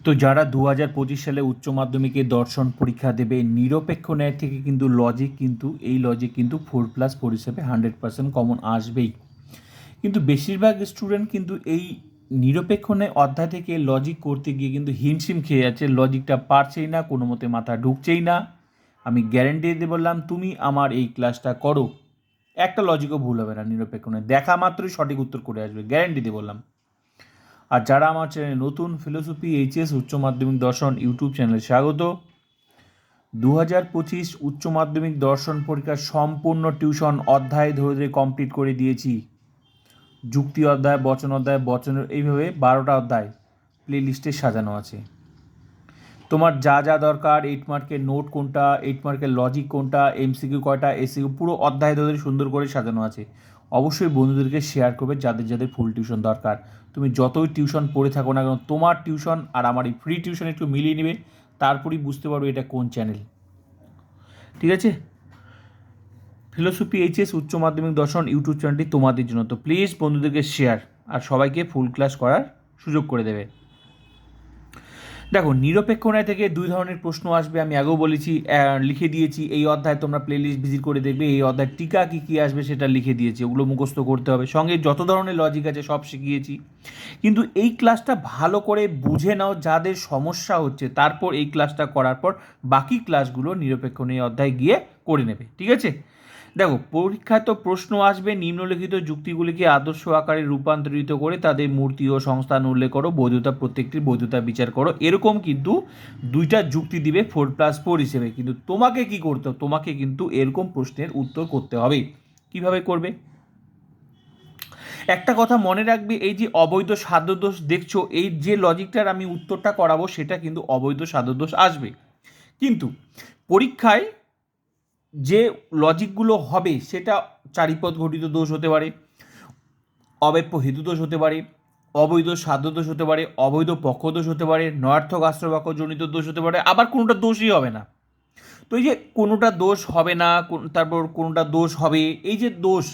তো যারা দু হাজার পঁচিশ সালে উচ্চ মাধ্যমিকে দর্শন পরীক্ষা দেবে, নিরপেক্ষ ন্যায় থেকে কিন্তু লজিক কিন্তু, এই লজিক কিন্তু ফোর প্লাস ফোর হিসেবে হান্ড্রেড পার্সেন্ট কমন আসবেই। কিন্তু বেশিরভাগ স্টুডেন্ট কিন্তু এই নিরপেক্ষ ন্যায় অধ্যায় থেকে লজিক করতে গিয়ে কিন্তু হিমশিম খেয়ে যাচ্ছে। লজিকটা পারছেই না, কোনো মতে মাথা ঢুকছেই না। আমি গ্যারেন্টি দিয়ে বললাম, তুমি আমার এই ক্লাসটা করো। একটা লজিকও ভুল হবে না নিরপেক্ষ নয় দেখা মাত্রই সঠিক উত্তর করে আসবে। গ্যারেন্টি দিয়ে বললাম। আর যারা আমার চ্যানেলে নতুন ফিলোসফি এইচএস উচ্চ মাধ্যমিক দর্শন ইউটিউব চ্যানেলে স্বাগত। দু হাজার পঁচিশ উচ্চ মাধ্যমিক দর্শন পরীক্ষার সম্পূর্ণ টিউশন অধ্যায় ধরে ধরে কমপ্লিট করে দিয়েছি। যুক্তি অধ্যায়, বচন অধ্যায় বচনের এইভাবে বারোটা অধ্যায় প্লে লিস্টে সাজানো আছে। তোমার যা যা দরকার এইট মার্কের নোট কোনটা এইট মার্কের লজিক কোনটা এমসিকিউ কয়টা এসিকিউ পুরো অধ্যায় ধরে সুন্দর করে সাজানো আছে। অবশ্যই বন্ধুদেরকে শেয়ার করবে যাদের যাদের ফুল টিউশন দরকার। তুমি যতই টিউশন পড়ে থাকো না কেন, তোমার টিউশন আর আমার এই ফ্রি টিউশন একটু মিলিয়ে নেবে, তারপরেই বুঝতে পারবে এটা কোন চ্যানেল ঠিক আছে? ফিলোসফি এইচএস উচ্চ মাধ্যমিক দর্শন ইউটিউব চ্যানেলটি তোমাদের জন্য। তো প্লিজ বন্ধুদেরকে শেয়ার আর সবাইকে ফুল ক্লাস করার সুযোগ করে দেবে। দেখো, নিরপেক্ষ ন্যায় থেকে দুই ধরনের প্রশ্ন আসবে, আমি আগেও বলেছি লিখে দিয়েছি, এই অধ্যায় তোমরা প্লেলিস্ট ভিজিট করে দেখবে, এই অধ্যায় টিকা কী কী আসবে সেটা লিখে দিয়েছি, ওগুলো মুখস্থ করতে হবে। সঙ্গে যত ধরনের লজিক আছে সব শিখিয়েছি। কিন্তু এই ক্লাসটা ভালো করে বুঝে নাও যাদের সমস্যা হচ্ছে, তারপর এই ক্লাসটা করার পর বাকি ক্লাসগুলো নিরপেক্ষ ন্যায় অধ্যায় গিয়ে করে নেবে, ঠিক আছে? দেখো, পরীক্ষায় তো প্রশ্ন আসবে, নিম্নলিখিত যুক্তিগুলিকে আদর্শ আকারে রূপান্তরিত করে তাদের মূর্তি ও সংস্থান উল্লেখ করো, বৈধতা প্রত্যেকটির বৈধতা বিচার করো। এরকম কিন্তু দুইটা যুক্তি দিবে ফোর প্লাস ফোর হিসেবে। কিন্তু তোমাকে কি করতে তোমাকে কিন্তু এরকম প্রশ্নের উত্তর করতে হবে। কীভাবে করবে? একটা কথা মনে রাখবে, এই যে অবৈধ সাধ্যদোষ দেখছ, এই যে লজিকটার আমি উত্তরটা করাবো, সেটা কিন্তু অবৈধ সাধ্যদোষ আসবে। কিন্তু পরীক্ষায় যে লজিকগুলো হবে, সেটা চারিপদ ঘটিত দোষ হতে পারে অব্যাপ্য হেতু দোষ হতে পারে, অবৈধ দোষ হতে পারে, অবৈধ পক্ষ দোষ হতে পারে, নয়ার্থক আশ্রবাক্যজনিত দোষ হতে পারে, আবার কোনোটা দোষই হবে না। তো এই যে কোনোটা দোষ হবে না তারপর কোনোটা দোষ হবে, এই যে দোষ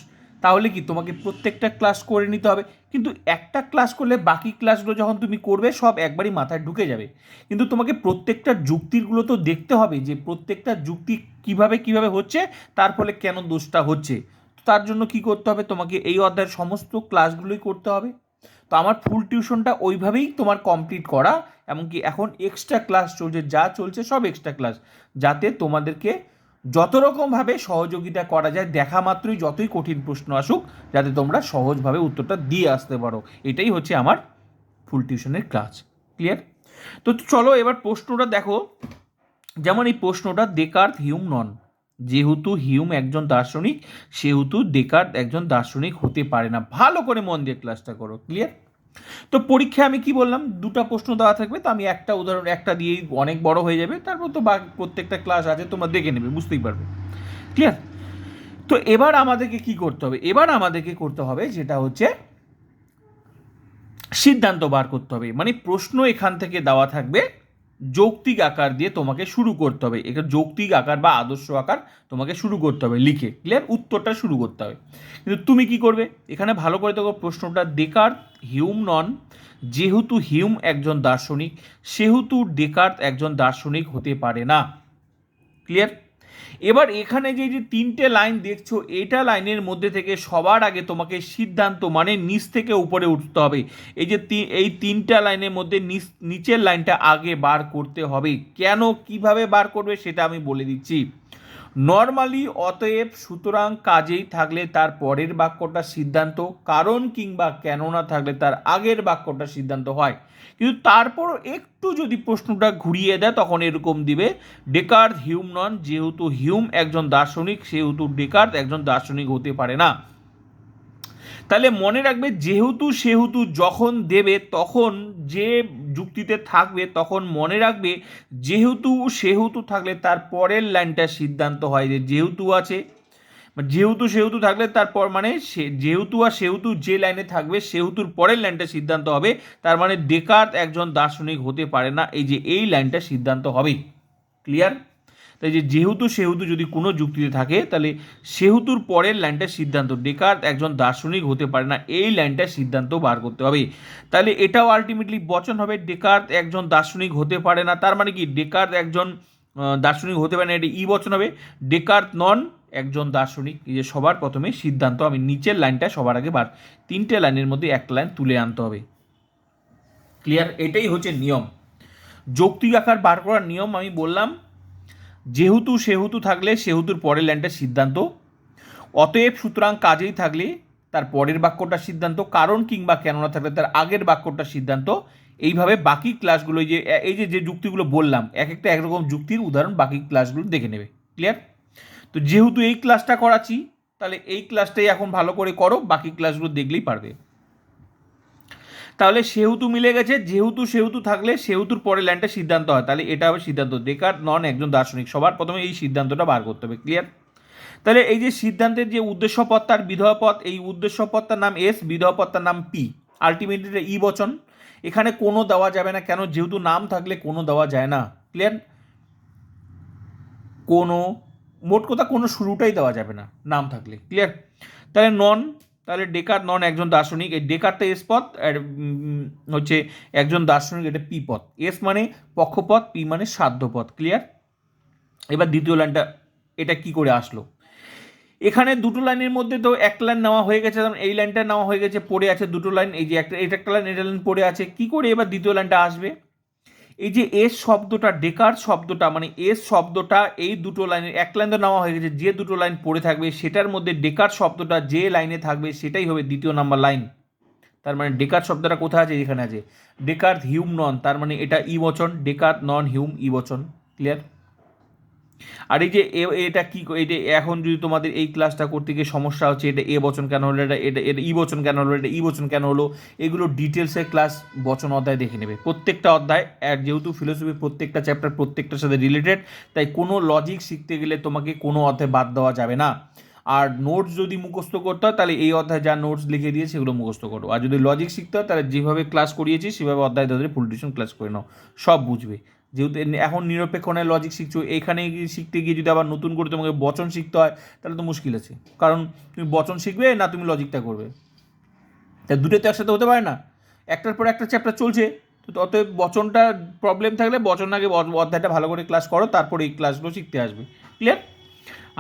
তাহলে কি তোমাকে প্রত্যেকটা ক্লাস করে নিতে হবে? কিন্তু একটা ক্লাস করলে বাকি ক্লাসগুলো যখন তুমি করবে, সব একবারই মাথায় ঢুকে যাবে। কিন্তু তোমাকে প্রত্যেকটা যুক্তিগুলো তো দেখতে হবে যে প্রত্যেকটা যুক্তি কীভাবে কীভাবে হচ্ছে, তার ফলে কেন দোষটা হচ্ছে। তার জন্য কি করতে হবে? তোমাকে এই অধ্যায়ের সমস্ত ক্লাসগুলোই করতে হবে। তো আমার ফুল টিউশনটা ওইভাবেই তোমার কমপ্লিট করা, এমনকি এখন এক্সট্রা ক্লাস চলছে, যা চলছে সব এক্সট্রা ক্লাস যাতে তোমাদেরকে যত রকমভাবে সহযোগিতা করা যায়, দেখা মাত্রই যতই কঠিন প্রশ্ন আসুক, যাতে তোমরা সহজভাবে উত্তরটা দিয়ে আসতে পারো। এটাই হচ্ছে আমার ফুল টিউশনের ক্লাস। ক্লিয়ার? তো চলো এবার প্রশ্নটা দেখো। যেমন এই প্রশ্নটা ডেকার্থ হিউম নন। যেহেতু হিউম একজন দার্শনিক, সেহেতু ডেকার্থ একজন দার্শনিক হতে পারে না। ভালো করে মন দিয়ে ক্লাসটা করো। ক্লিয়ার? তো পরীক্ষায় আমি কি বললাম? দুটো প্রশ্ন দেওয়া থাকবে, তো আমি একটা উদাহরণ, একটা দিয়েই অনেক বড় হয়ে যাবে, তারপর তো বা, প্রত্যেকটা ক্লাস আছে, তোমরা দেখে নেবে, বুঝতেই পারবে। ক্লিয়ার তো এবার আমাদেরকে কি করতে হবে? এবার আমাদেরকে করতে হবে যেটা হচ্ছে সিদ্ধান্ত বার করতে হবে। মানে প্রশ্ন এখান থেকে দেওয়া থাকবে যৌক্তিক আকার দিয়ে তোমাকে শুরু করতে হবে। এটা যৌক্তিক আকার বা আদর্শ আকার তোমাকে শুরু করতে হবে লিখে। ক্লিয়ার উত্তরটা শুরু করতে হবে। কিন্তু তুমি কি করবে? এখানে ভালো করে দেখো প্রশ্নটা। ডেকার্থ হিউম নন। যেহেতু হিউম একজন দার্শনিক, সেহেতু ডেকার্থ একজন দার্শনিক হতে পারে না। ক্লিয়ার এবার এখানে যে যে তিনটে লাইন দেখছ, এটা লাইনের মধ্যে থেকে সবার আগে তোমাকে সিদ্ধান্ত মানে নিচ থেকে উপরে উঠতে হবে। এই যে এই তিনটা লাইনের মধ্যে নিচ নিচের লাইনটা আগে বার করতে হবে। কেন কীভাবে বার করবে সেটা আমি বলে দিচ্ছি। নর্মালি অতএব সুতরাং কাজেই থাকলে তার পরের বাক্যটা সিদ্ধান্ত, কারণ কিংবা কেননা থাকলে তার আগের বাক্যটা সিদ্ধান্ত হয়। কিন্তু তারপর একটু যদি প্রশ্নটা ঘুরিয়ে দেয়, তখন এরকম দিবে, ডেকার্থ হিউম নন যেহেতু হিউম একজন দার্শনিক, সেহেতু ডেকার্থ একজন দার্শনিক হতে পারে না। তাহলে মনে রাখবে, যেহেতু সেহেতু যখন দেবে, তখন যে যুক্তিতে থাকবে, তখন মনে রাখবে, যেহেতু সেহেতু থাকলে তার পরের লাইনটা সিদ্ধান্ত হয় যে যেহেতু আছে যেহেতু সেহেতু থাকলে তারপর মানে সে যেহেতু আর সেহেতু যে লাইনে থাকবে, সেহেতুর পরের লাইনটা সিদ্ধান্ত হবে। তার মানে ডেকার্ত একজন দার্শনিক হতে পারে না। এই যে এই লাইনটা সিদ্ধান্ত হবে ক্লিয়ার? তাই যে যেহেতু সেহেতু যদি কোনো যুক্তিতে থাকে, তাহলে সেহেতুর পরের লাইনটার সিদ্ধান্ত। ডেকার্ট একজন দার্শনিক হতে পারে না। এই লাইনটার সিদ্ধান্ত বার করতে হবে। তাহলে এটাও আলটিমেটলি বচন হবে। ডেকার্ট একজন দার্শনিক হতে পারে না। তার মানে কি? ডেকার্ট একজন দার্শনিক হতে পারে না। এটা ই বচন হবে। ডেকার্ট নন। একজন দার্শনিক যে সবার প্রথমে সিদ্ধান্ত, আমি নিচের লাইনটা সবার আগে বার, তিনটে লাইনের মধ্যে একটা লাইন তুলে আনতে হবে। ক্লিয়ার এটাই হচ্ছে নিয়ম। যৌক্তিক আকার বার করার নিয়ম আমি বললাম, যেহেতু সেহেতু থাকলে সেহেতুর পরের লাইনটার সিদ্ধান্ত, অতএব সুতরাং কাজেই থাকলে তার পরের বাক্যটার সিদ্ধান্ত, কারণ কিংবা কেননা থাকলে তার আগের বাক্যটার সিদ্ধান্ত, এইভাবে বাকি ক্লাসগুলো যে, এই যে যে যুক্তিগুলো বললাম, এক একটা একরকম যুক্তির উদাহরণ বাকি ক্লাসগুলো দেখে নেবে। ক্লিয়ার তো যেহেতু এই ক্লাসটা করাচ্ছি, তাহলে এই ক্লাসটাই এখন ভালো করে করো, বাকি ক্লাসগুলো দেখলেই পারবে। তাহলে সেহেতু মিলে গেছে, যেহেতু সেহেতু থাকলে সেহেতুর পরে লাইনটা সিদ্ধান্ত হয়। তাহলে এটা হবে সিদ্ধান্ত। ডেকার নন একজন দার্শনিক সবার। প্রথমে এই সিদ্ধান্তটা বার করতে হবে ক্লিয়ার তাহলে এই যে সিদ্ধান্তের যে উদ্দেশ্য পদ তার বিধেয় পদ এই উদ্দেশ্য পদটার নাম এস বিধেয় পদটার নাম পি আলটিমেটলি ই বচন। এখানে কোনো দেওয়া যাবে না, কেন? যেহেতু নাম থাকলে কোনো দেওয়া যায় না ক্লিয়ার কোনো মোট কথা কোনো শুরুটাই দেওয়া যাবে না, নাম থাকলে ক্লিয়ার তাহলে নন, তাহলে ডেকার, নন একজন দার্শনিক, এই ডেকারটা এস পদ, আর হচ্ছে একজন দার্শনিক, এটা পি পদ। এস মানে পক্ষপথ পি মানে সাধ্যপদ ক্লিয়ার এবার দ্বিতীয় লাইনটা, এটা কি করে আসলো? এখানে দুটো লাইনের মধ্যে তো এক লাইন নেওয়া হয়ে গেছে, যেমন এই লাইনটা নেওয়া হয়ে গেছে, পড়ে আছে দুটো লাইন, এই যে একটা, এটা একটা লাইন, এটা লাইন পড়ে আছে, কি করে এবার দ্বিতীয় লাইনটা আসবে? এই যে এস শব্দটা, ডেকার শব্দটা মানে এস শব্দটা, এই দুটো লাইনের, এক লাইন তো নেওয়া হয়ে গেছে, যে দুটো লাইন পড়ে থাকবে, সেটার মধ্যে ডেকার শব্দটা যে লাইনে থাকবে, সেটাই হবে দ্বিতীয় নাম্বার লাইন। তার মানে ডেকার শব্দটা কোথায় আছে? এখানে আছে। ডেকার হিউম নন, তার মানে এটা ই বচন, ডেকার নন হিউম ই বচন। ক্লিয়ার? আর এই যে এটা কি এটা এখন যদি তোমাদের এই ক্লাসটা করতে গিয়ে সমস্যা হচ্ছে, এটা এ বচন কেন হলো, এটা এটা এটা ই বচন কেন হলো, এটা ই বচন কেন হলো, এগুলো ডিটেলসে ক্লাস বচন অধ্যায় দেখে নেবে। প্রত্যেকটা অধ্যায় যেহেতু ফিলোসফি প্রত্যেকটা চ্যাপ্টার প্রত্যেকটার সাথে রিলেটেড তাই কোনো লজিক শিখতে গেলে তোমাকে কোনো অধ্যায় বাদ দেওয়া যাবে না। আর নোটস যদি মুখস্থ করতে হয়, তাহলে এই অধ্যায় যা নোটস লিখে দিয়ে সেগুলো মুখস্থ করো। আর যদি লজিক শিখতে হয়, তাহলে যেভাবে ক্লাস করিয়েছি, সেভাবে অধ্যায় ধরে টিউশন ক্লাস করে নাও। সব বুঝবে। যেহেতু এখন নিরপেক্ষণের লজিক শিখছো এখানে শিখতে গিয়ে যদি আবার নতুন করে তোমাকে বচন শিখতে হয়, তাহলে তো মুশকিল আছে। কারণ তুমি বচন শিখবে না তুমি লজিকটা করবে। তা দুটো তো একসাথে হতে পারে না। একটার পর একটা চ্যাপ্টার চলছে, তো অতএব বচনটা প্রবলেম থাকলে বচন আগে অধ্যায়টা ভালো করে ক্লাস করো, তারপরে এই ক্লাসগুলো শিখতে আসবে। ক্লিয়ার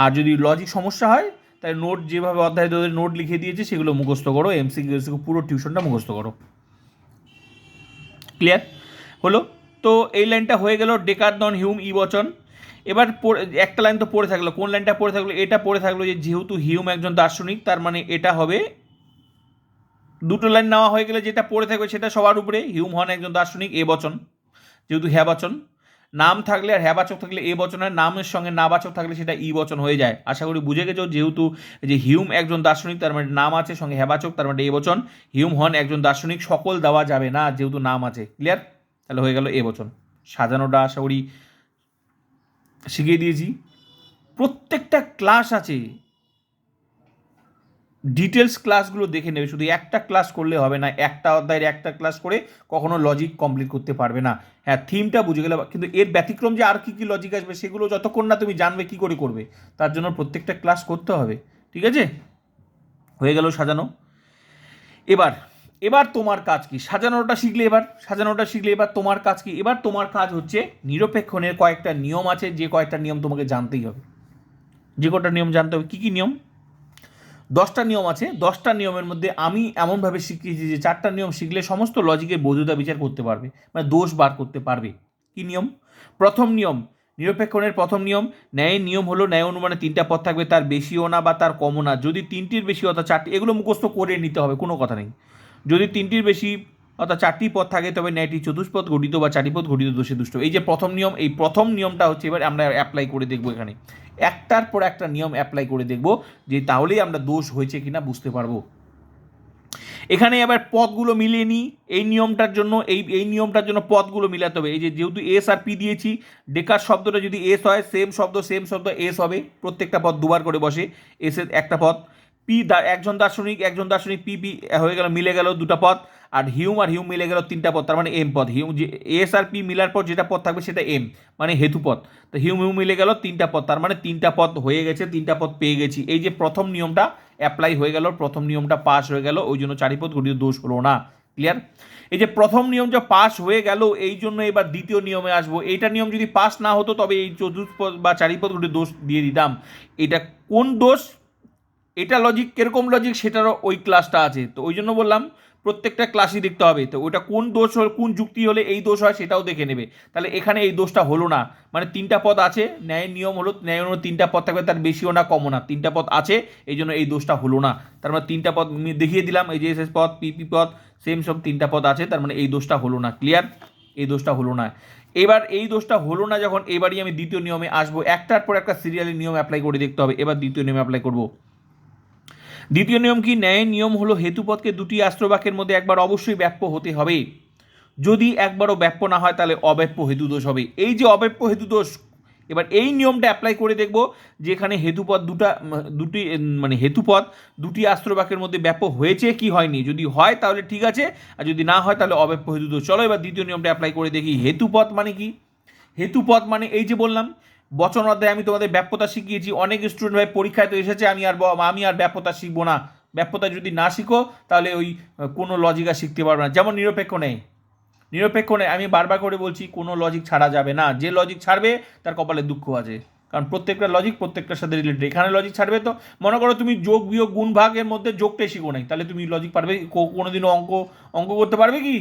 আর যদি লজিক সমস্যা হয়, তাহলে নোট যেভাবে অধ্যায় তোদের নোট লিখে দিয়েছে, সেগুলো মুখস্থ করো এমসিকিউ পুরো টিউশনটা মুখস্থ করো। ক্লিয়ার হলো? তো এই লাইনটা হয়ে গেল ডেকার নন হিউম ই বচন। এবার একটা লাইন তো পড়ে থাকল, কোন লাইনটা পড়ে থাকল? এটা পড়ে থাকল যে যেহেতু হিউম একজন দার্শনিক, তার মানে এটা হবে দুটো লাইন নেওয়া হয়ে গেলে যেটা পড়ে থাকবে সেটা সবার উপরে, হিউম হন একজন দার্শনিক, এ বচন, যেহেতু হ্যাঁ বচন। নাম থাকলে আর হ্যাবাচক থাকলে এ বচনের নামের সঙ্গে নাবাচক থাকলে সেটা ই বচন হয়ে যায়। আশা করি বুঝে গেছো, যেহেতু যে হিউম একজন দার্শনিক, তার মানে নাম আছে, সঙ্গে হ্যাবাচক তার মানে এ বচন, হিউম হন একজন দার্শনিক, সকল দেওয়া যাবে না, যেহেতু নাম আছে। ক্লিয়ার? তাহলে হয়ে গেল এ বচন সাজানোটা আশা করি শিখিয়ে দিয়েছি। প্রত্যেকটা ক্লাস আছে। ডিটেলস ক্লাসগুলো দেখে নেবে। শুধু একটা ক্লাস করলে হবে না, একটা অধ্যায়ের একটা ক্লাস করে কখনো লজিক কমপ্লিট করতে পারবে না। হ্যাঁ থিমটা বুঝে গেলে কিন্তু এর ব্যতিক্রম যে আর কি কী লজিক আসবে, সেগুলো যতক্ষণ না তুমি জানবে কি করে করবে, তার জন্য প্রত্যেকটা ক্লাস করতে হবে। ঠিক আছে? হয়ে গেল সাজানো। এবার এবার তোমার কাজ কি? সাজানোটা শিখলে এবার, সাজানোটা শিখলে এবার তোমার কাজ কি? এবার তোমার কাজ হচ্ছে নিরপেক্ষণের কয়েকটা নিয়ম আছে, যে কয়েকটা নিয়ম তোমাকে জানতেই হবে। যে কটা নিয়ম জানতে হবে? কী কী নিয়ম? দশটা নিয়ম আছে। দশটা নিয়মের মধ্যে আমি এমনভাবে শিখিয়েছি যে চারটা নিয়ম শিখলে সমস্ত লজিকের বৈধতা বিচার করতে পারবে মানে দোষ বার করতে পারবে। কি নিয়ম? প্রথম নিয়ম, নিরপেক্ষণের প্রথম নিয়ম, ন্যায়ের নিয়ম হলো ন্যায় অনুমানে তিনটা পদ থাকবে, তার বেশিও না বা তার কমও না। যদি তিনটির বেশি অর্থাৎ চারটি, এগুলো মুখস্থ করে নিতে হবে, কোনো কথা নেই। যদি তিনটির বেশি অর্থাৎ চারটি পদ থাকে, তবে ন্যায়টি চতুষ্পদ ঘটিত বা চারি পদ ঘটিত দোষে দুষ্ট। এই যে প্রথম নিয়ম, এই প্রথম নিয়মটা হচ্ছে এবার আমরা অ্যাপ্লাই করে দেখব এখানে। একটার পর একটা নিয়ম অ্যাপ্লাই করে দেখব, যে তাহলেই আমরা দোষ হয়েছে কিনা বুঝতে পারব। এখানে এবার পদগুলো মিলিয়ে নিই, এই নিয়মটার জন্য, এই এই নিয়মটার জন্য পদগুলো মিলাতে হবে। এই যে যেহেতু এস আর পি দিয়েছি, ডেকার শব্দটা যদি এস হয় সেম শব্দ সেম শব্দ এস হবে, প্রত্যেকটা পদ দুবার করে বসে, এসের একটা পদ। পি দা, একজন দার্শনিক একজন দার্শনিক পি পি হয়ে গেল, মিলে গেল দুটা পদ, আর হিউম আর হিউম মিলে গেল তিনটা পদ, তার মানে এম পদ। হিউম যে এস আর পি মিলার পর যেটা পদ থাকবে সেটা এম মানে হেতু পদ। তো হিউম হিউম মিলে গেল তিনটা পদ, তার মানে তিনটা পদ হয়ে গেছে, তিনটা পদ পেয়ে গেছি। এই যে প্রথম নিয়মটা অ্যাপ্লাই হয়ে গেল, প্রথম নিয়মটা পাস হয়ে গেল, ওই জন্য চারিপদ গঠিত দোষ হলো না। ক্লিয়ার এই যে প্রথম নিয়মটা পাস হয়ে গেল, এই জন্য এবার দ্বিতীয় নিয়মে আসব। এইটা নিয়ম যদি পাস না হতো, তবে এই চতুর্পদ বা চারিপদ গঠিত দোষ দিয়ে দিতাম। এটা কোন দোষ? এটা লজিক কীরকম লজিক সেটারও ওই ক্লাসটা আছে। তো ওই জন্য বললাম, প্রত্যেকটা ক্লাসই দেখতে হবে। তো ওটা কোন দোষ কোন যুক্তি হলে এই দোষ হয় সেটাও দেখে নেবে। তাহলে এখানে এই দোষটা হলো না। মানে তিনটা পদ আছে ন্যায়ের নিয়ম হলো, ন্যায় অনুযায়ী তিনটা পদ থাকবে, তার বেশিও না, কমও না। তিনটা পদ আছে, এই জন্য এই দোষটা হলো না। তার মানে তিনটা আমি দেখিয়ে দিলাম, এই যে এস এস পদ পিপি পদ সেম সব তিনটা পদ আছে, তার মানে এই দোষটা হলো না। ক্লিয়ার এই দোষটা হলো না। এবার এই দোষটা হলো না যখন, এবারই আমি দ্বিতীয় নিয়মে আসব। একটার পর একটা সিরিয়ালের নিয়ম অ্যাপ্লাই করে দেখতে হবে। এবার দ্বিতীয় নিয়মে অ্যাপ্লাই করব। দ্বিতীয় নিয়ম কি? ন্যায়ের নিয়ম হলো হেতুপথকে দুটি আশ্রবাক্যের মধ্যে একবার অবশ্যই ব্যাপ্য হতে হবে। যদি একবারও ব্যাপ্য না হয়, তাহলে অব্যাপ্য হেতুদোষ হবে। এই যে অব্যাপ্য হেতুদোষ, এবার এই নিয়মটা অ্যাপ্লাই করে দেখব যে এখানে হেতুপদ দুটা দুটি মানে হেতুপদ দুটি আশ্রবাক্যের মধ্যে ব্যাপ্য হয়েছে কি হয়নি। যদি হয়, তাহলে ঠিক আছে, আর যদি না হয়, তাহলে অব্যাপ্য হেতুদোষ। চলো এবার দ্বিতীয় নিয়মটা অ্যাপ্লাই করে দেখি। হেতুপদ মানে কি? হেতুপদ মানে এই যে বললাম বচন অধ্যায়ে আমি তোমাদের ব্যাপ্যতা শিখিয়েছি। অনেক স্টুডেন্ট ভাই পরীক্ষায় তো এসেছে, আমি আর আমি আর ব্যাপ্যতা শিখব না। ব্যাপ্যতা যদি না শিখো, তাহলে ওই, কোনো লজিক আর শিখতে পারবে না। যেমন নিরপেক্ষ নেই নিরপেক্ষ নেই আমি বারবার করে বলছি, কোনো লজিক ছাড়া যাবে না। যে লজিক ছাড়বে, তার কপালে দুঃখ আছে। কারণ প্রত্যেকটা লজিক প্রত্যেকটার সাথে রিলেটেড এখানে লজিক ছাড়বে তো? মনে করো তুমি যোগ, বিয়োগ, গুণ ভাগের মধ্যে যোগটাই শিখো নাই। তাহলে তুমি লজিক পারবে কোনোদিনও অঙ্ক অঙ্ক করতে পারবে কি?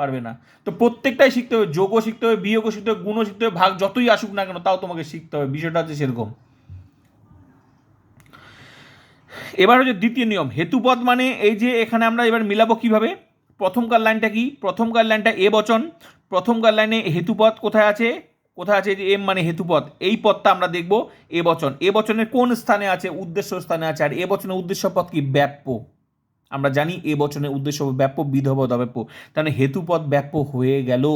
পারবে না। তো প্রত্যেকটাই শিখতে হবে, যোগও শিখতে হবে, বিয়োগও শিখতে হবে, গুণও শিখতে হবে, ভাগ যতই আসুক না কেন তাও তোমাকে শিখতে হবে। বিষয়টা হচ্ছে সেরকম। এবার হচ্ছে দ্বিতীয় নিয়ম, হেতুপদ মানে এই যে এখানে আমরা এবার মিলাবো কীভাবে? প্রথমকার লাইনটা কি? প্রথমকার লাইনটা এ বচন, প্রথমকার লাইনে হেতুপদ কোথায় আছে? কোথায় আছে যে এম মানে হেতুপদ, এই পদটা আমরা দেখব এ বচন। এ বচনের কোন স্থানে আছে? উদ্দেশ্য স্থানে আছে। আর এ বচনের উদ্দেশ্য পদ কি? ব্যাপ্য। আমরা জানি এ বচনের উদ্দেশ্য ব্যাপ্য বিধবদ অব্যাপ্য তাহলে হেতুপদ ব্যাপ্য হয়ে গেল।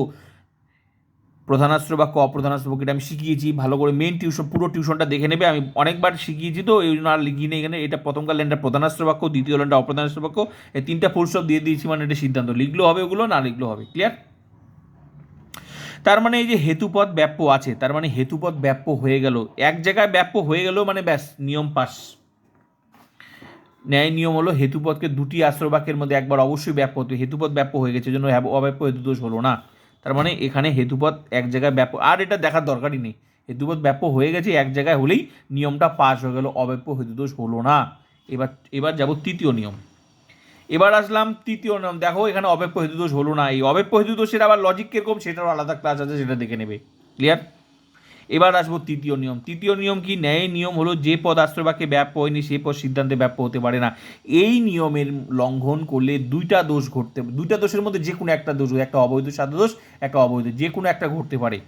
প্রধানাস্ত্র বাক্য অপ্রধানাস্ত্র বাক্য এটা আমি শিখিয়েছি, ভালো করে মেন টিউশন পুরো টিউশনটা দেখে নেবে। আমি অনেকবার শিখিয়েছি তো, এই জন্য আর লিখিয়ে নেই এখানে। এটা প্রথমকার লাইনটা প্রধানাস্ত্র বাক্য, দ্বিতীয় লাইনটা অপ্রধানাস্ত্র বাক্য। এই তিনটা ফুলসব দিয়ে দিয়েছি মানে এটা সিদ্ধান্ত। লিখলেও হবে ওগুলো, না লিখলেও হবে। ক্লিয়ার তার মানে এই যে হেতুপদ ব্যাপ্য আছে, তার মানে হেতুপদ ব্যাপ্য হয়ে গেল। এক জায়গায় ব্যাপ্য হয়ে গেল মানে ব্যাস, নিয়ম পাস। ন্যায় নিয়ম হলো হেতুপথকে দুটি আশ্রবাক্যের মধ্যে একবার অবশ্যই ব্যাপ্য হতো হেতুপথ ব্যাপ্য হয়ে গেছে জন্য অব্যাপ্য হেতুদোষ হলো না। তার মানে এখানে হেতুপথ এক জায়গায় ব্যাপ্য আর এটা দেখার দরকারই নেই। হেতুপথ ব্যাপ্য হয়ে গেছে, এক জায়গায় হলেই নিয়মটা পাস হয়ে গেল অব্যাপ্য হেতুদোষ হলো না। এবার এবার যাব তৃতীয় নিয়ম। এবার আসলাম তৃতীয় নিয়ম। দেখো, এখানে অব্যাপ্য হেতুদোষ হলো না। এই অব্যাপ্য হেতুদোষের আবার লজিক কীরকম? সেটারও আলাদা ক্লাস আছে, সেটা দেখে নেবে। ক্লিয়ার এবার আসব তৃতীয় নিয়ম। তৃতীয় নিয়ম কি? ন্যায় নিয়ম হলো যে পদ আশ্রবাকে ব্যাপ্য হয়নি, সে পদ সিদ্ধান্তে ব্যাপ্য হতে পারে না। এই নিয়মের লঙ্ঘন করলে দুইটা দোষ ঘটতে, দুইটা দোষের মধ্যে যে কোনো একটা দোষ একটা অবৈধ সাধ্য দোষ, একটা অবৈধ, যে কোনো একটা ঘটতে পারে।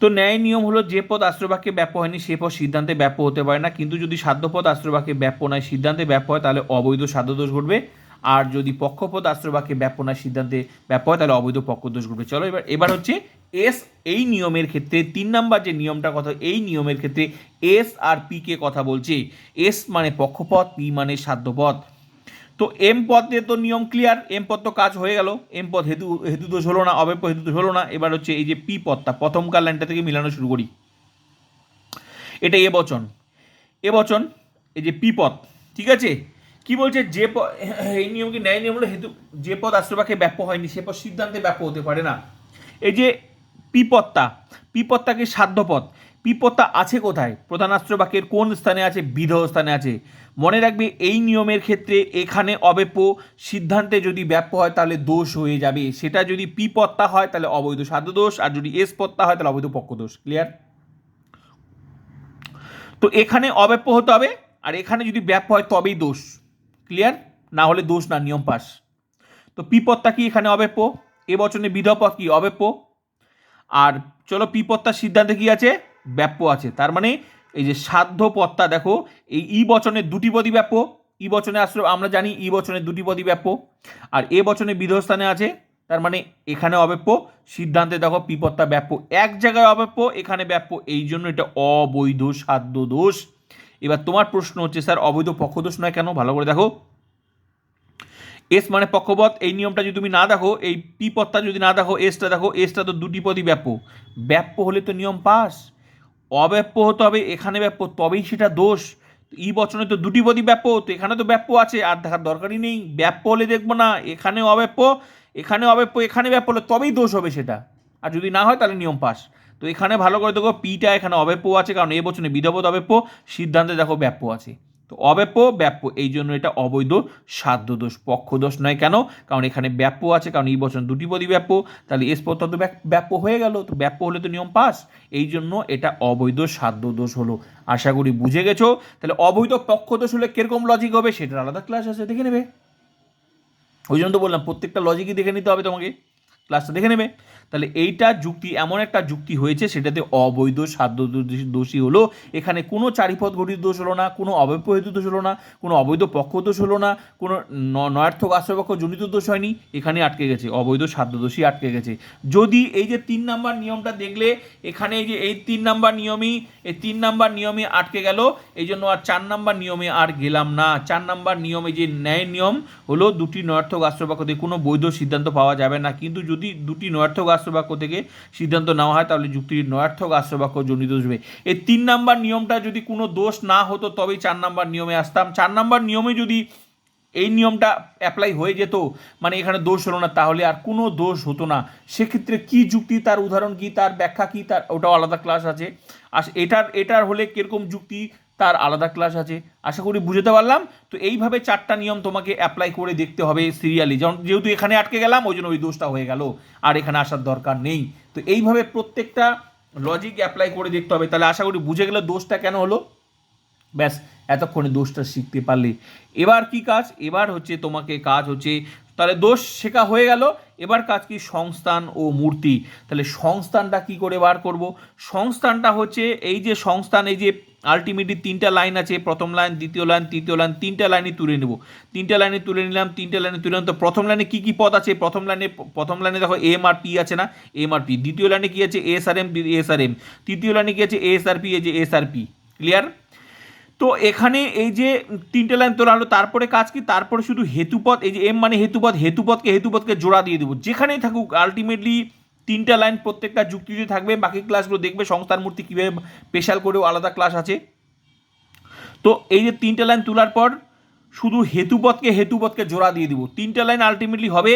তো ন্যায় নিয়ম হলো যে পদ আশ্রবাক্যে ব্যাপ্য হয়নি, সে পদ সিদ্ধান্তে ব্যাপ্য হতে পারে না। কিন্তু যদি সাধ্যপদ আশ্রবাক্যে ব্যাপ্য নয় সিদ্ধান্তে ব্যাপ্য হয়, তাহলে অবৈধ সাধ্য দোষ ঘটবে। আর যদি পক্ষপদ আশ্রবাক্যে ব্যাপ্য নয় সিদ্ধান্তে ব্যাপ্য হয় তাহলে অবৈধ পক্ষ দোষ ঘটবে। চলো এবার এবার হচ্ছে এস এই নিয়মের ক্ষেত্রে, তিন নাম্বার যে নিয়মটা কথা, এই নিয়মের ক্ষেত্রে এস আর পি কে কথা বলছে। এস মানে পক্ষপদ পি মানে সাধ্যপদ তো এম পদে তো নিয়ম ক্লিয়ার এম পদ তো কাজ হয়ে গেল। এম পদ হেতু হেতু দোষ হলো না অব্যাপ্য হেতু দোষ হলো না। এবার হচ্ছে এই যে পি পদটা প্রথমকার লাইনটা থেকে মিলানো শুরু করি। এটা এ বচন। এ বচন, এই যে পি পদ ঠিক আছে? কি বলছে? যে এই নিয়ম কি ন্যায় নিয়ম হলো হেতু যে পদ আশ্রবাকে ব্যাপ্য হয়নি, সে পদ সিদ্ধান্তে ব্যাপ্য হতে পারে না। এই যে পিপত্তা পিপত্তা কি সাধ্যপদ পিপত্তা আছে কোথায়? প্রধান বাক্যের কোন স্থানে আছে? বিধ স্থানে আছে। মনে রাখবে, এই নিয়মের ক্ষেত্রে এখানে অবেপ্য সিদ্ধান্তে যদি ব্যাপ্য হয়, তাহলে দোষ হয়ে যাবে। সেটা যদি পিপত্তা হয়, তাহলে অবৈধ সাধ্য দোষ, আর যদি এস পত্তা হয়, তাহলে অবৈধ পক্ষ দোষ। ক্লিয়ার তো এখানে অব্যাপ্য হতে হবে, আর এখানে যদি ব্যাপ্য হয়, তবেই দোষ। ক্লিয়ার না হলে দোষ না, নিয়ম পাস। তো পিপত্তা কি এখানে অব্যাপ্য এ বচনে বিধপদ কি অব্যাপ্য আর চলো পিপত্তার সিদ্ধান্তে কি আছে? ব্যাপ্য আছে। তার মানে এই যে সাধ্য পত্তা দেখো, এই ই বচনের দুটি পদই ব্যাপ্য। ই বচনে আসলে আমরা জানি ই বচনের দুটি পদই ব্যাপ্য। আর এ বচনে বিধস্থানে আছে, তার মানে এখানে অব্যাপ্য সিদ্ধান্তে দেখো পিপত্তা ব্যাপ্য। এক জায়গায় অব্যাপ্য এখানে ব্যাপ্য। এই জন্য এটা অবৈধ, সাধ্য দোষ। এবার তোমার প্রশ্ন হচ্ছে, স্যার, অবৈধ পক্ষদোষ নয় কেন? ভালো করে দেখো। এস মানে পক্ষপথ এই নিয়মটা যদি তুমি না দেখো, এই পি পদটা যদি না দেখো এসটা দেখো এসটা তো দুটি পদই ব্যাপ্য। ব্যাপ্য হলে তো নিয়ম পাস। অব্যাপ্য হতে হবে, এখানে ব্যাপ্য, তবেই সেটা দোষ। ই বচনে তো দুটি পদই ব্যাপ্য, তো এখানে তো ব্যাপ্য আছে, আর দেখার দরকারই নেই। ব্যাপ্য হলে দেখব না এখানে অব্যাপ্য এখানে অব্যাপ্য, এখানে ব্যাপ্য হলে তবেই দোষ হবে সেটা। আর যদি না হয়, তাহলে নিয়ম পাস। তো এখানে ভালো করে দেখো পিটা এখানে অব্যাপ্য আছে, কারণ এ বচনে বিধবত অব্যাপ্য সিদ্ধান্তে দেখো ব্যাপ্য আছে। তো অব্যাপ্য ব্যাপ্য এই জন্য এটা অবৈধ সাধ্য দোষ, পক্ষ দোষ নয় কেন? কারণ এখানে ব্যাপ্য আছে, কারণ এই বচন দুটি পদই ব্যাপ্য তাহলে এস পদ তো ব্যাপ- ব্যাপ্য হয়ে গেল, তো ব্যাপ্য হলে তো নিয়ম পাস। এই জন্য এটা অবৈধ সাধ্য দোষ হলো। আশা করি বুঝে গেছো? তাহলে অবৈধ পক্ষ দোষ হলে কীরকম লজিক হবে? সেটার আলাদা ক্লাস আছে, দেখে নেবে। ওই জন্য তো বললাম, প্রত্যেকটা লজিকই দেখে নিতে হবে তোমাকে। ক্লাসটা দেখে নেবে। তাহলে এইটা যুক্তি, এমন একটা যুক্তি হয়েছে, সেটাতে অবৈধ সাধ্য দোষী- হলো। এখানে কোনো চারিপদ ঘটিত দোষ হলো না, কোনো অবৈধ হেতু দোষ হলো না, কোনো অবৈধ পক্ষ দোষ হলো না, কোনো নয়ার্থক আশ্রয়পক্ষ জনিত দোষ হয়নি, এখানে আটকে গেছে, অবৈধ সাধ্য দোষী আটকে গেছে। যদি এই যে তিন নাম্বার নিয়মটা দেখলে, এখানে এই যে এই তিন নাম্বার নিয়মই, এই তিন নাম্বার নিয়মে আটকে গেল এই জন্য আর চার নাম্বার নিয়মে আর গেলাম না। চার নাম্বার নিয়মে যে ন্যায় নিয়ম হলো, দুটি নয়ার্থক আশ্রয়বাক্য থেকে কোনো বৈধ সিদ্ধান্ত পাওয়া যাবে না। কিন্তু যদি দুটি নয়ার্থক আশ্রয়বাক্য থেকে সিদ্ধান্ত নেওয়া হয়, তাহলে যুক্তির নয়ার্থক আশ্রয়বাক্য জনিত আসবে এই তিন নাম্বার নিয়মটা যদি কোনো দোষ না হতো, তবেই চার নাম্বার নিয়মে আসতাম। চার নাম্বার নিয়মে যদি এই নিয়মটা অ্যাপ্লাই হয়ে যেত মানে এখানে দোষ হলো না, তাহলে আর কোনো দোষ হতো না। সেক্ষেত্রে কি যুক্তি, তার উদাহরণ কি, তার ব্যাখ্যা কি, তার ওটাও আলাদা ক্লাস আছে। আর এটার এটার হলে কীরকম যুক্তি তার আলাদা ক্লাস আছে। আশা করি বুঝতে পারলাম। তো এইভাবে চারটা নিয়ম তোমাকে অ্যাপ্লাই করে দেখতে হবে সিরিয়ালি যেমন যেহেতু এখানে আটকে গেলাম, ওই জন্য ওই দোষটা হয়ে গেল। আর এখানে আসার দরকার নেই। তো এইভাবে প্রত্যেকটা লজিক অ্যাপ্লাই করে দেখতে হবে। তাহলে আশা করি বুঝে গেলে দোষটা কেন হলো? ব্যাস, এতক্ষণে দোষটা শিখতে পারলে। এবার কি কাজ? এবার হচ্ছে তোমাকে কাজ হচ্ছে তাহলে দোষ শেখা হয়ে গেল। এবার কাজ কি সংস্থান ও মূর্তি? তাহলে সংস্থানটা কি করে বার করব? সংস্থানটা হচ্ছে এই যে সংস্থান, এই যে আলটিমেটলি তিনটা লাইন আছে, প্রথম লাইন দ্বিতীয় লাইন তৃতীয় লাইন তিনটা লাইনে তুলে নেব। তিনটা লাইনে তুলে নিলাম, তিনটা লাইনে তুলে নিলাম। তো প্রথম লাইনে কি কি পদ আছে? প্রথম লাইনে প্রথম লাইনে দেখো এম আর পি আছে না? এম আর পি দ্বিতীয় লাইনে কি আছে? S R M S R M তৃতীয় লাইনে কি আছে? এস আর পি এই যে এস আর পি ক্লিয়ার তো এখানে এই যে তিনটে লাইন তোলা হলো, তারপরে কাজ কি? তারপরে শুধু হেতুপথ, এই যে এম মানে হেতুপথ, হেতুপথকে হেতুপথকে জোড়া দিয়ে দেবো। যেখানেই থাকুক আলটিমেটলি তিনটা লাইন প্রত্যেকটা যুক্তিতে থাকবে, বাকি ক্লাসগুলো দেখবে, সংস্থার মূর্তি কীভাবে স্পেশাল করেও আলাদা ক্লাস আছে। তো এই যে তিনটে লাইন তোলার পর শুধু হেতুপথকে হেতুপথকে জোড়া দিয়ে দিব। তিনটে লাইন আলটিমেটলি হবে,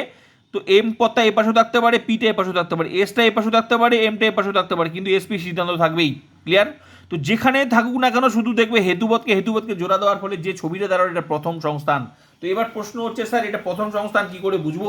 তো এম পথটা এ পাশেও থাকতে পারে পিটা এ থাকতে পারে এসটা এ থাকতে পারে এমটা এ থাকতে পারে, কিন্তু এসপি সিদ্ধান্ত থাকবেই। ক্লিয়ার তো যেখানে থাকুক না কেন শুধু দেখবে হেতুপদকে হেতুপদকে জোড়া দেওয়ার ফলে যে ছবিটা দাঁড়াল এটা প্রথম সংস্থান। তো এবার প্রশ্ন হচ্ছে, স্যার, এটা প্রথম সংস্থান কি করে বুঝব?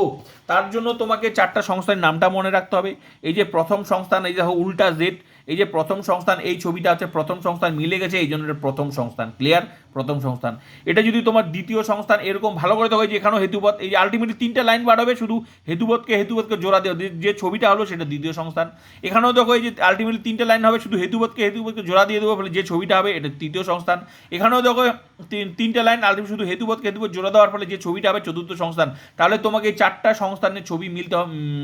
তার জন্য তোমাকে চারটা সংস্থার নামটা মনে রাখতে হবে। এই যে প্রথম সংস্থান, এই যে উল্টা জেড এই যে প্রথম সংস্থান, এই ছবিটা আছে, প্রথম সংস্থান মিলে গেছে, এই জন্য এটা প্রথম সংস্থান ক্লিয়ার প্রথম সংস্থান। এটা যদি তোমার দ্বিতীয় সংস্থান এরকম ভালো করে দেখো, এই যে এখানেও হেতুপথ এই আলটিমেটলি তিনটা লাইন বাড়াবে, শুধু হেতুপথকে হেতুপথকে জোড়া দেওয়া, যে- ছবিটা হলো সেটা দ্বিতীয় সংস্থান। এখানেও দেখো, এই যে আলটিমেটলি তিনটা লাইন হবে, শুধু হেতুপথকে হেতুপথকে জোড়া দিয়ে দেবো, ফলে যে ছবিটা হবে, এটা তৃতীয় সংস্থান। এখানেও দেখো, তিন- তিনটা লাইন আলটিমেট শুধু হেতুপথকে হেতুপদ জোড়া দেওয়ার ফলে যে ছবিটা হবে, চতুর্থ সংস্থান। তাহলে তোমাকে এই চারটা সংস্থানের ছবি মিলতে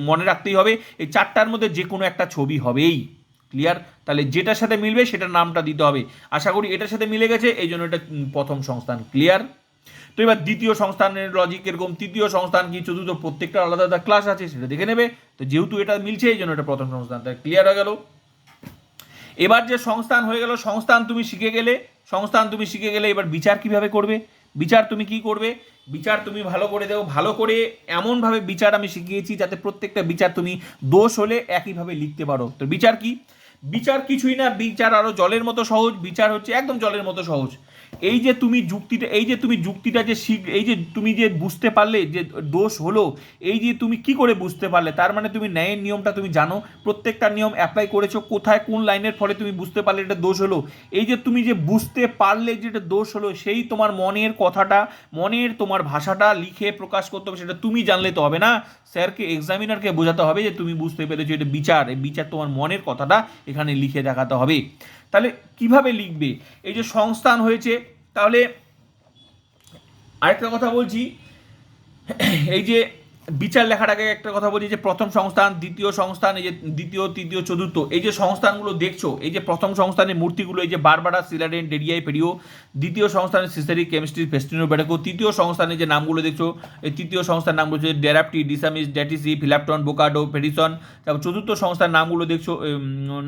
মনে রাখতেই হবে, এই চারটার মধ্যে যে কোনো একটা ছবি হবেই। ক্লিয়ার তাহলে যেটার সাথে মিলবে সেটার নামটা দিতে হবে। আশা করি এটার সাথে মিলে গেছে, এই জন্য এটা প্রথম সংস্থান ক্লিয়ার তো এবার দ্বিতীয় সংস্থানের লজিক এরকম তৃতীয় সংস্থান কি? চতুর্থ, প্রত্যেকটা আলাদা আলাদা ক্লাস আছে, সেটা দেখে নেবে। তো যেহেতু এটা মিলছে, এই জন্য এটা প্রথম সংস্থান তাই ক্লিয়ার হয়ে গেল। এবার যে সংস্থান হয়ে গেল, সংস্থান তুমি শিখে গেলে, সংস্থান তুমি শিখে গেলে এবার বিচার কীভাবে করবে? বিচার তুমি কি করবে? বিচার তুমি ভালো করে দেও, ভালো করে এমনভাবে বিচার আমি শিখিয়েছি যাতে প্রত্যেকটা বিচার তুমি দোষ হলে একইভাবে লিখতে পারো। তো বিচার কি? বিচার কিছুই না বিচার আরও জলের মতো সহজ বিচার হচ্ছে একদম জলের মতো সহজ। এই যে তুমি যুক্তিটা, এই যে তুমি যুক্তিটা যে শিখ এই যে তুমি যে বুঝতে পারলে যে দোষ হলো, এই যে তুমি কি করে বুঝতে পারলে? তার মানে তুমি ন্যায়ের নিয়মটা তুমি জানো। প্রত্যেকটা নিয়ম অ্যাপ্লাই করেছ, কোথায় কোন লাইনের ফলে তুমি বুঝতে পারলে এটা দোষ হলো? এই যে তুমি যে বুঝতে পারলে যে এটা দোষ হলো, সেই তোমার মনের কথাটা, মনের তোমার ভাষাটা লিখে প্রকাশ করতে হবে, সেটা তুমি জানলে তো হবে না। স্যারকে এক্সামিনারকে বোঝাতে হবে যে তুমি বুঝতে পেরেছ এটা বিচার। এই বিচার তোমার মনের কথাটা এখানে লিখে দেখাতে হবে। তাহলে কীভাবে লিখবে? এই যে সংস্থান হয়েছে তাহলে আরেকটা কথা বলছি। এই যে বিচার আগে একটা কথা বলি যে প্রথম সংস্থান, দ্বিতীয় সংস্থান, এই যে দ্বিতীয়, তৃতীয়, চতুর্থ, এই যে সংস্থানগুলো দেখছ, এই যে প্রথম সংস্থানের মূর্তিগুলো, এই যে বারবারা সিলাডেন ডেরিয়াই পেরিও, দ্বিতীয় সংস্থানের সিসারি কেমিস্ট্রি, ফেস্টিনো বেটাকো তৃতীয় সংস্থানের যে নামগুলো দেখছ, এই তৃতীয় সংস্থার নামগুলো হচ্ছে ডেরাপটি, ডিসামিস ড্যাটিসি ফিলাপটন, বোকাডো পেরিসন তারপর চতুর্থ সংস্থার নামগুলো দেখছ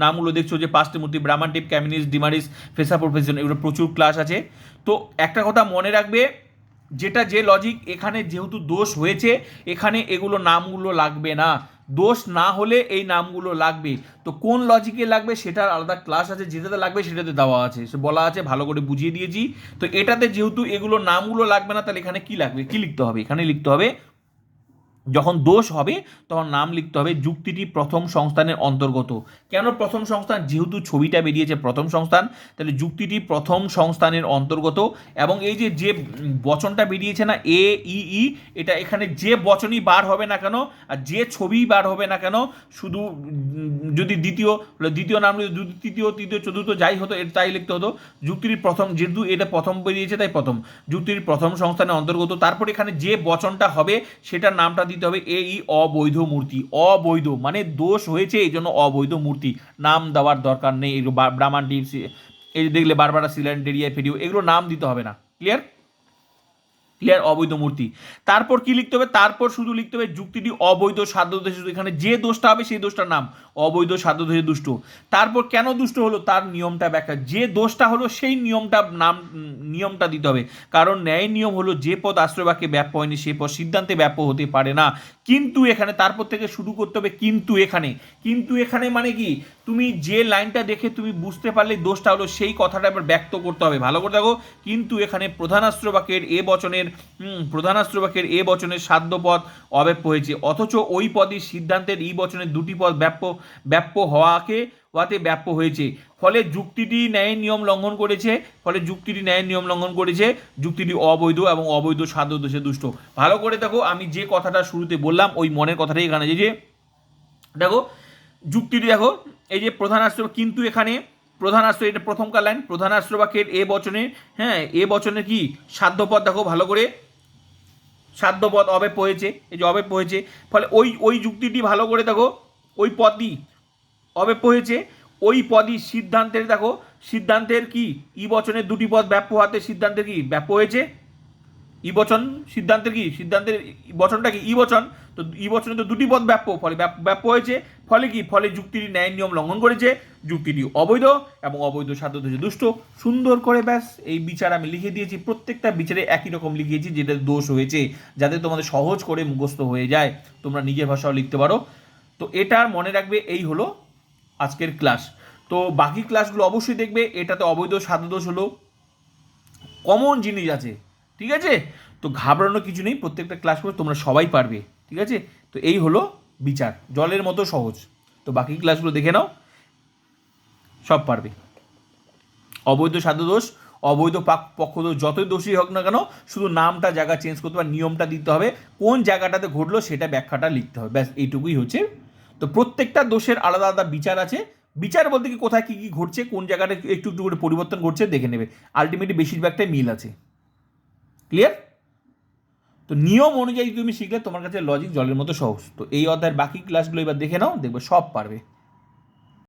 নামগুলো দেখছ যে পাঁচটি মূর্তি ব্রাহ্মানটিপ ক্যামিনিস, ডিমারিস ফেসা প্রফেশন এগুলো প্রচুর ক্লাস আছে। তো একটা কথা মনে রাখবে যেটা যে লজিক এখানে যেহেতু দোষ হয়েছে, এখানে এগুলো নামগুলো লাগবে না। দোষ না হলে এই নামগুলো লাগবে। তো কোন লজিকে লাগবে সেটার আলাদা ক্লাস আছে, যেটাতে লাগবে সেটাতে দেওয়া আছে। সে বলা আছে, ভালো করে বুঝিয়ে দিয়েছি। তো এটাতে যেহেতু এগুলো নামগুলো লাগবে না, তাহলে এখানে কি লাগবে? কি লিখতে হবে? এখানে লিখতে হবে যখন দোষ হবে, তখন নাম লিখতে হবে যুক্তিটি প্রথম সংস্থানের অন্তর্গত। কেন প্রথম সংস্থান? যেহেতু ছবিটা বেরিয়েছে প্রথম সংস্থান, তাহলে যুক্তিটি প্রথম সংস্থানের অন্তর্গত এবং এই যে যে বচনটা বেরিয়েছে না, এ, ই ই, এটা এখানে যে বচনই বার হবে না কেন আর যে ছবি বার হবে না কেন, শুধু যদি দ্বিতীয় দ্বিতীয় নাম তৃতীয় তৃতীয়, চতুর্থ যাই হতো এটা তাই লিখতে হতো। যুক্তির প্রথম, যেহেতু এটা প্রথম বেরিয়েছে তাই প্রথম। যুক্তির প্রথম সংস্থানের অন্তর্গত, তারপর এখানে যে বচনটা হবে, সেটার নামটা দিতে হবে এ ই অবৈধ মূর্তি। অবৈধ মানে দোষ হয়েছে, এই জন্য অবৈধ মূর্তি। নাম দেওয়ার দরকার নেই, এগুলো ব্রাহ্মণ ডিপ এই দেখলে বারবার সিলেন্ডেরিয়া ফেরিও এগুলো নাম দিতে হবে না। ক্লিয়ার ক্লিয়ার অবৈধ মূর্তি। তারপর কি লিখতে হবে? তারপর শুধু লিখতে হবে যুক্তিটি অবৈধ, সাধ্য এখানে যে দোষটা হবে, সেই দোষটার নাম। অবৈধ সাধ্য দোষে দুষ্ট। তারপর কেন দুষ্ট হলো? তার নিয়মটা ব্যাখ্যা। যে দোষটা হলো, সেই নিয়মটা নাম, নিয়মটা দিতে হবে। কারণ ন্যায় নিয়ম হলো, যে পদ আশ্রয় বাক্যে ব্যাপ্য হয়নি, সে পদ সিদ্ধান্তে ব্যাপ্য হতে পারে না। কিন্তু এখানে, তারপর থেকে শুরু করতে হবে কিন্তু এখানে। কিন্তু এখানে মানে কি? তুমি যে লাইনটা দেখে তুমি বুঝতে পারলে দোষটা হলো, সেই কথাটা এবার ব্যক্ত করতে হবে। ভালো করে দেখো, কিন্তু এখানে প্রধানাস্ত্র বাক্যের এ বচনের প্রধানাস্ত্র বাক্যের এ বচনের সাধ্য পদ অব্যাপ্য হয়েছে। অথচ ওই পদই সিদ্ধান্তের ই বচনের দুটি পদ ব্যাপ্য ব্যাপ্য হওয়াকে, হওয়াতে ব্যাপ্য হয়েছে। ফলে যুক্তিটি ন্যায় নিয়ম লঙ্ঘন করেছে, ফলে যুক্তিটি ন্যায় নিয়ম লঙ্ঘন করেছে, যুক্তিটি অবৈধ এবং অবৈধ সাধ্য দোষে দুষ্ট। ভালো করে দেখো, আমি যে কথাটা শুরুতে বললাম, ওই মনের কথাটাই এখানে যে, দেখো, যুক্তিটি দেখো, এই যে প্রধান আশ্র কিন্তু এখানে প্রধান আশ্র এটা প্রথমকার লাইন, প্রধান আশ্র বাক্যের এ বচনে হ্যাঁ এ বচনে কি? সাধ্যপদ দেখো, ভালো করে। সাধ্যপদ অবেপ হয়েছে, এই যে অবেপ হয়েছে। ফলে ওই ওই যুক্তিটি ভালো করে দেখো ওই পদই অবেপ হয়েছে? ওই পদই সিদ্ধান্তের, দেখো, সিদ্ধান্তের কি? ই বচনের দুটি পদ ব্যাপ্য হাতে সিদ্ধান্তের কি? ব্যাপ্য হয়েছে? ই বচন সিদ্ধান্তের কি? সিদ্ধান্তের বচনটা কি? ই বচন। তো ই বচনে তো দুটি পদ ব্যাপ্য, ফলে ব্যাপ- ব্যাপ্য হয়েছে। ফলে কি? ফলে যুক্তিটি ন্যায় নিয়ম লঙ্ঘন করেছে। যুক্তিটি অবৈধ এবং অবৈধ সাধ্য দোষে দুষ্ট। সুন্দর করে ব্যাস, এই বিচার আমি লিখে দিয়েছি। প্রত্যেকটা বিচারে একই রকম লিখিয়েছি যেটা দোষ হয়েছে। যাতে তোমাদের সহজ করে মুখস্থ হয়ে যায়। তোমরা নিজের ভাষাও লিখতে পারো। তো এটার মনে রাখবে এই হলো আজকের ক্লাস তো বাকি ক্লাসগুলো অবশ্যই দেখবে, এটাতে অবৈধ সাধ্য দোষ হলো। কমন জিনিস আছে, ঠিক আছে? তো ঘাবড়ানো কিছু নেই, প্রত্যেকটা ক্লাস করে তোমরা সবাই পারবে, ঠিক আছে? তো এই হলো বিচার, জলের মতো সহজ। তো বাকি ক্লাসগুলো দেখে নাও, সব পারবে। অবৈধ সাধ্য দোষ, অবৈধ পাক- পক্ষদোষ যতই দোষী হোক না কেন, শুধু নামটা, জায়গা চেঞ্জ করতে হবে নিয়মটা দিতে হবে। কোন জায়গাটাতে ঘটলো, সেটা ব্যাখ্যাটা লিখতে হবে। ব্যাস, এইটুকুই হচ্ছে তো প্রত্যেকটা দোষের আলাদা আলাদা বিচার আছে। বিচার বলতে কি, কোথায় কী কী ঘটছে, কোন জায়গাটা একটু একটু করে পরিবর্তন ঘটছে দেখে নেবে। আলটিমেটলি বেশিরভাগটাই মিল আছে। ক্লিয়ার তো নিয়ম অনুযায়ী তুমি শিখলে তোমার কাছে লজিক জলের মতো সহজ। তো এই অধ্যায়ের বাকি ক্লাসগুলো এবার দেখে নাও, দেখবে সব পারবে।